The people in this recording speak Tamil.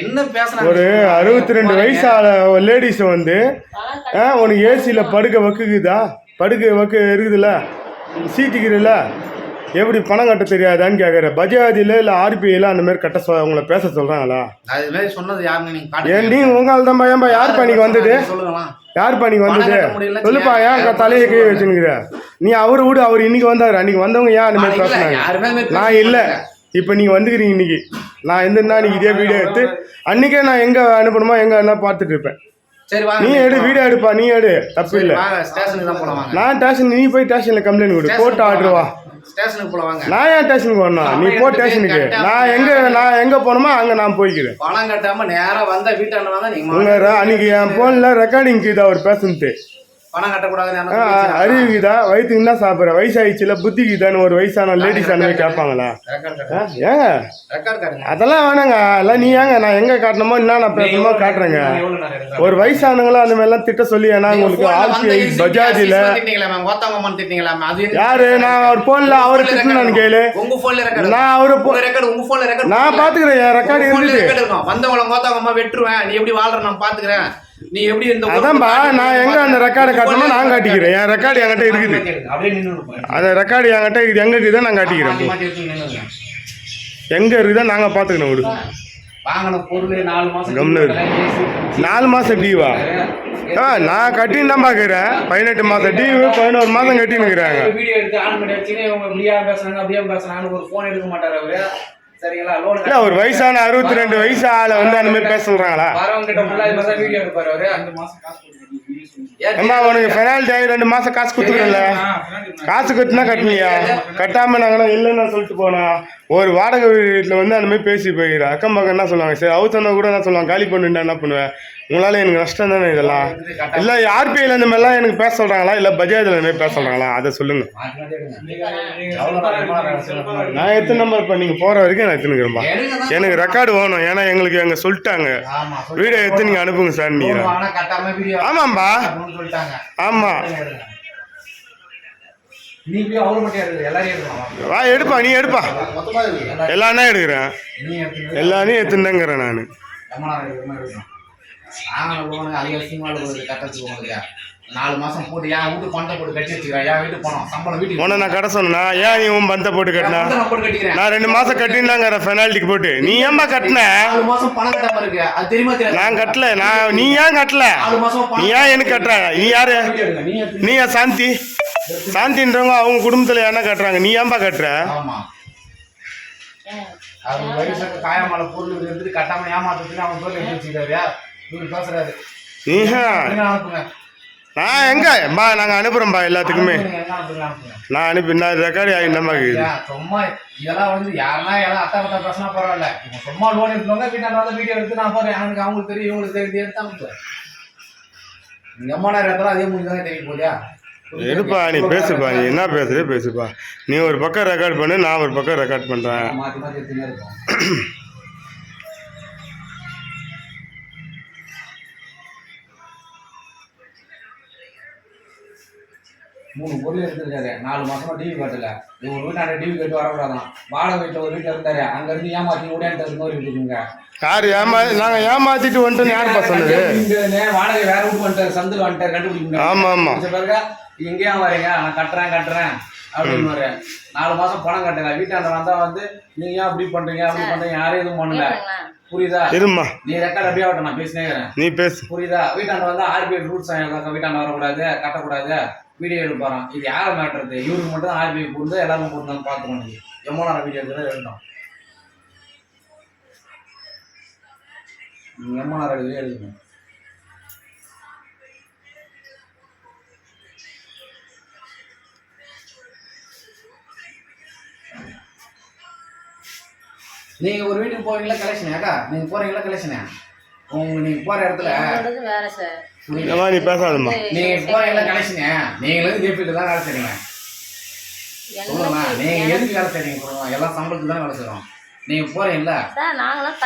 என்ன ஒரு அறுபத்தி ரெண்டு வயசு ஆள லேடிஸ் வந்து உனக்கு ஏசியில் படுக்க வக்குக்குதா? படுக்க வக்கு இருக்குதுல்ல? சீட்டுக்குதுல்ல எப்படி பணம் கட்ட தெரியாதான்னு கேட்குற பஜாஜில் இல்லை ஆர்பிஐயில் அந்த மாதிரி கட்ட சொ உங்களை பேச சொல்கிறாங்களா அது மாதிரி சொன்னது யாருன்னு நீங்க ஏன். நீ உங்களால் தான் ஏன்பா யார் பண்ணிக்கு வந்தது? சொல்லுங்களா யார் பண்ணிக்கு வந்தது? சொல்லுப்பா. ஏன் க- தலையை கீழே வச்சுனுக்குற நீ அவரு விடு அவர் இன்னைக்கு வந்தாரு? அன்னைக்கு வந்தவங்க ஏன் அந்த பேசுனாங்க மாதிரி நான் இல்லை. இப்போ நீங்கள் வந்துக்கிறீங்க இன்னைக்கு. நான் எந்திருந்தா இன்னைக்கு இதே வீடியோ எடுத்து அன்னைக்கே நான் எங்கே அனுப்பணுமோ எங்கே என்ன பார்த்துட்டு இருப்பேன். நீ எடு வீடியோ எடுப்பா நீ எடு. தப்பு இல்லை. நான் ஸ்டேஷன் நீ போய் ஸ்டேஷனில் கம்ப்ளைண்ட் கொடு. போட்டு ஆர்டர் வா. நான் ஏன் ஸ்டேஷனுக்கு வரணும் நீ போ ஸ்டேஷனுக்கு. நான் எங்கே நான் எங்கே போகணுமோ அங்கே நான் போய்க்கிறேன். பணம் கட்டாம நேரா வந்தா வீட்டாண்ட வந்தா நீங்க உங்க ர- அன்னைக்கு என் ஃபோனில் ரெக்கார்டிங் இது அவர் பேசுனது பணம்? அறிவுக்குதா வயிற்றுக்கு தான் சாப்பிட்ற. வயசாயிடுச்சுல புத்திக்குதான்னு ஒரு வயசான லேடிஸ் அந்த மாதிரி கேட்பாங்களா. ஏங்க. அதெல்லாம் வேணாங்க. எல்லாம் நீ ஏங்க நான் எங்கே காட்டணுமோ என்ன நான் பேசணுமோ காட்டுறேங்க? ஒரு வயசானவங்களும் அந்த மாதிரிலாம் திட்ட சொல்லி ஏன்னா உங்களுக்கு ஆர்பிஐ பஜாஜில். யாரு? நான் அவர் ஃபோனில் அவரை திட்டினான்னு கேளு நான் அவரு நான் பார்த்துக்கிறேன் என் ரெக்கார்டு இருக்குது வந்தவங்கள கோத்தவங்கம்மா வெட்டுருவேன். நீ எப்படி வாழ்ற நான் பாத்துக்கிறேன். நீ எப்படி இந்த அதான்பா நான் எங்க அந்த ரெக்கார்டை காட்டணுமோ நான் காட்டிக்கிறேன். என் ரெக்கார்டு என்கிட்ட இருக்குது. அந்த ரெக்கார்டு என்கிட்ட இது எங்க இருக்குதோ நான் காட்டிக்கிறேன். எங்க இருக்குதோ நாங்க பாத்துக்கணும் விடு. நாலு மாசம் டீவா ஆ? நான் கட்டின்னு தான் பாக்குறேன் பதினெட்டு மாசம் டீவு பதினோரு மாசம் கட்டின்னு இருக்கிறாங்க. வீடியோ எடுத்து ஆன் பண்ணி வச்சுன்னு இவங்க முடியாம பேசுறாங்க அப்படியே பேசுறாங்கன்னு ஒரு போன் எடுக்க மாட்டாரு அவரு. சரிங்களா லோன் இல்ல ஒரு வயசான அறுபத்தி ரெண்டு வயசு ஆளை வந்து அந்த மாதிரி பேச சொல்றாங்களா அம்மா உனக்கு பெனால்ட்டி ஆகி ரெண்டு மாசம் காசு கொடுத்துருல காசு கட்டினா கட்டலையா கட்டாம நாங்களாம் இல்லைன்னு சொல்லிட்டு போனா. ஒரு வாடகை வீட்டில் வந்து அந்த மாதிரி பேசி போயிடுறேன் அக்கம் பக்கம் என்ன சொல்லுவாங்க? சரி அவுத்தனா கூட என்ன சொல்லுவாங்க? காலி பண்ணிட்டா என்ன பண்ணுவேன் உங்களால எனக்கு நஷ்டம் தானே இதெல்லாம்? இல்லை ஆர்பிஐல இந்த மாதிரிலாம் எனக்கு பேச சொல்றாங்களா? இல்லை பஜாஜில் இந்த மாதிரி பேச சொல்றாங்களா? அதை சொல்லுங்க. மாத்தி மாத்தி எடுங்க. எவ்வளவு நேரம், எவ்வளவு நேரம் சொல்லுங்க. நான் எத்தனை நம்பர் இப்போ நீங்கள் போகிற வரைக்கும் நான் எடுத்துனுக்கிறேன்பா. எனக்கு ரெக்கார்டு வேணும். ஏன்னா எங்களுக்கு அங்கே சொல்லிட்டாங்க. வீடியோ எடுத்து நீங்கள் அனுப்புங்க சார் நீங்கள் ஆமாம்பா ஆமாம். நீ போய் மட்டும் எல்லாரையும் வா எடுப்பா நீ எடுப்பா. இருக்கு எல்லாமே எடுக்கிறேன். எல்லாரையும் எடுத்துட்டேங்கிறேன் நான். கட்டத்துக்கு நாலு மாசம் போட்டு என் வீட்டு பணத்தை போட்டு கட்டி வச்சுக்கிறேன். என் வீட்டு பணம் சம்பளம் வீட்டுக்கு உன்னை நான் கடை சொன்னா ஏன் நீ உன் பந்தை போட்டு கட்டினா? நான் ரெண்டு மாசம் கட்டினாங்கிற பெனால்ட்டிக்கு போட்டு. நீ ஏன்பா கட்டின? நாலு மாசம் பணம் கட்டாம இருக்கு. அது தெரியுமா தெரியாது. நான் கட்டல. நான் நீ ஏன் கட்டல? நீ ஏன் எனக்கு கட்டுற? நீ யாரு? நீ சாந்தி? சாந்தின்றவங்க அவங்க குடும்பத்துல என்ன கட்டுறாங்க. நீ ஏன்பா கட்டுற? ஆமா. அது வயசுக்கு காயமால பொருள் எடுத்துட்டு கட்டாம ஏமாத்துறதுக்கு அவன் பொருள் எடுத்து வச்சுக்கிறாரு. இவர் பேசுறாரு. நான் எங்க? பா நாங்க அனுப்புறோம்பா எல்லாத்துக்குமே. நான் அனுப்பி நான் ரெக்கார்டு இருக்குது? ஏன், சும்மா இதெல்லாம் வந்து யாருன்னா எல்லாம் அத்தா பத்தா பேசினா பரவாயில்ல. சும்மா லோன் எடுத்தவங்க வீட்டில் வந்து வீடியோ எடுத்து நான் போறேன் எனக்கு அவங்களுக்கு தெரியும் இவங்களுக்கு தெரியும் எடுத்து அனுப்பு. இங்க அம்மா நேரம் இருந்தாலும் அதே முடிஞ்சு தானே தெரிய போதியா எடுப்பா நீ பேசுப்பா நீ என்ன பேசுறே பேசுப்பா. நீ ஒரு பக்கம் ரெக்கார்ட் பண்ணு நான் ஒரு பக்கம் ரெக்கார்ட் பண்ணுறேன் மூணு பொருள் எடுத்துருக்காரு. நாலு மாசமா டிவி கட்டல. இவங்க வீட்டாண்ட டிவி கட்டி வரக்கூடாதான். வாடகை வீட்டில் ஒரு வீட்டில் இருந்தாரு. அங்க இருந்து ஏமாத்தி ஓடியாண்டு இன்னொரு வீட்டுக்குங்க யார் ஏமா நாங்க ஏமாத்திட்டு வந்துட்டோன்னு யாருப்பா சொன்னது? இங்க வாடகை வேற வீட்டு வந்துட்டாரு. சந்தில் வந்துட்டாரு. கண்டுபிடிக்க ஆமா ஆமா. பிறகு எங்கேயா வரீங்க? நான் கட்டுறேன் கட்டுறேன். அப்படின்னு நாலு மாசம் பணம் கட்டல. வீட்டாண்ட வந்தா வந்து நீங்க ஏன் அப்படி பண்றீங்க? அப்படி பண்றீங்க? யாரும் எதுவும் பண்ணல. புரியுதா? இருமா நீ ரெக்கார்ட் அப்படியே ஆகட்டும். நான் பேசினே நீ பேசு. புரியுதா? வீட்டாண்ட வந்தா ஆர்பிஐ ரூல்ஸ் வீட்டாண்ட வரக்கூடாது கட்டக்கூடாது. வீடியோ எடுப்பாராம். இது யாரை மாட்டுறது? இவருக்கு மட்டும் ஆர்பிஐ போட்டு எல்லாரும் போட்டு பார்த்துக்கணும் நீங்க எவ்வளோ நேரம் வீடியோ எடுக்கிறத எடுக்கணும். நீங்க எவ்வளோ நேரம் எடுக்கிறதே எடுக்கணும்? நீங்க ஒரு வீட்டுக்கு போறீங்களா கலெக்ஷன் அக்கா நீங்க போறீங்களா கலெக்ஷன் உங்க நீங்க போற இடத்துல வேற சார் ஏமா நீ பேசாதம்மா. நீங்க போறீங்களா கலெக்ஷன் நீங்களும் இதே ஃபீல்டு தான் வேலை செய்றீங்க. சொல்லுங்க நீங்க எதுக்கு வேலை செய்றீங்க? சொல்லுங்க எல்லாம் சம்பளத்துக்கு தான் வேலை செய்றோம். நீங்க போறீங்களா சார் நாங்களாம்